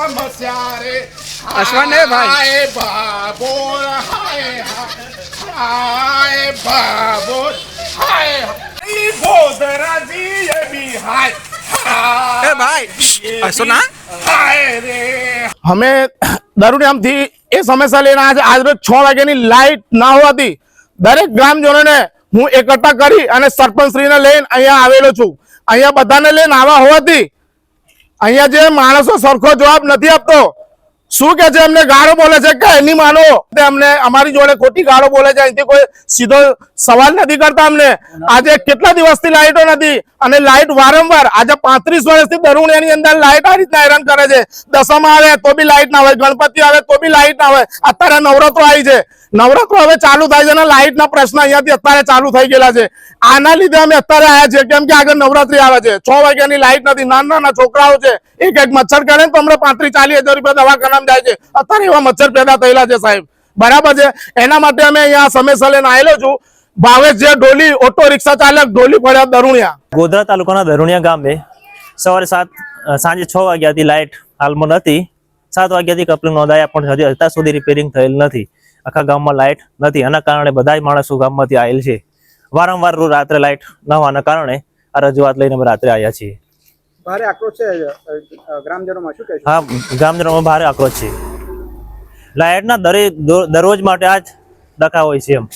સમસ્યા રે અશ્વન ભાઈ. હાય બાબો હાય હાય બાબો હાય ઈ એ બી હાય એ ભાઈ અશ્વન હાય રે અમે દરુડિયામથી એ સમસ્યા લઈને આજે આજરોજ છ વાગ્યાની લાઇટ ના હોવાથી દરેક ગ્રામજનોને હું એકઠા કરી અને સરપંચશ્રીને લઈને અહીંયા આવેલો છું અહીંયા બધાને લઈને આવા હોવાથી અહીંયા જે માણસો સરખો જવાબ નથી આપતો શું કે છે? એમને ગાળો બોલે છે? કે એની માનો? અમને અમારી જોડે ખોટી ગાળો બોલે છે. અહીંથી કોઈ સીધો સવાલ નથી કરતા અમને. આજે કેટલા દિવસથી લાઈટો નથી? અને લાઈટ વારંવાર, આજે પાંત્રીસ વર્ષથી દરુણિયાની અંદર લાઈટ આ રીતના હેરાન કરે છે. દસમા આવે તો બી લાઈટ ના હોય, ગણપતિ આવે તો બી લાઈટ ના હોય. અત્યારે નવરાત્રો આવી છે. નવરાત્રો હવે ચાલુ થાય છે અને લાઈટ ના પ્રશ્ન અહીંયાથી અત્યારે ચાલુ થઈ ગયેલા છે. આના લીધે અમે અત્યારે આવ્યા છીએ કેમ કે આગળ નવરાત્રી આવે છે. છ વાગ્યાની લાઈટ નથી. નાના નાના છોકરાઓ છે. એક એક મચ્છર કરે તો અમને પાંત્રીસ ચાલીસ હજાર રૂપિયા દવાખાનામાં જાય છે. અત્યારે એવા મચ્છર પેદા થયેલા છે સાહેબ. બરાબર છે? એના માટે અમે અહીંયા સમયસર લઈને આવેલો છું. ભાવેશ જે ડોલી ઓટો રિક્ષા ચાલક ડોલી પડ્યા દરુણિયા. ગોધરા તાલુકાના દરુણિયા ગામે સવારે સાત સાંજે છ વાગ્યાથી લાઇટ હાલમાં નથી. સાત વાગ્યાથી કપલિંગ નોંધાયા, પણ હજી અત્યાર સુધી રિપેરિંગ થયેલ નથી. આખા ગામમાં લાઇટ નથી. આના કારણે બધા માણસો ગામમાંથી આવેલ છે. વારંવાર રાત્રે લાઇટ ન હોવાના કારણે આ રજૂઆત લઈને અમે રાત્રે આવ્યા છીએ. ભારે આક્રોશ છે ગ્રામજનોમાં શું કહેશો? હા, ગ્રામજનોમાં ભારે આક્રોશ છે. લાઇટના દરે દરરોજ માટે આ જ ડખા હોય છે એમ.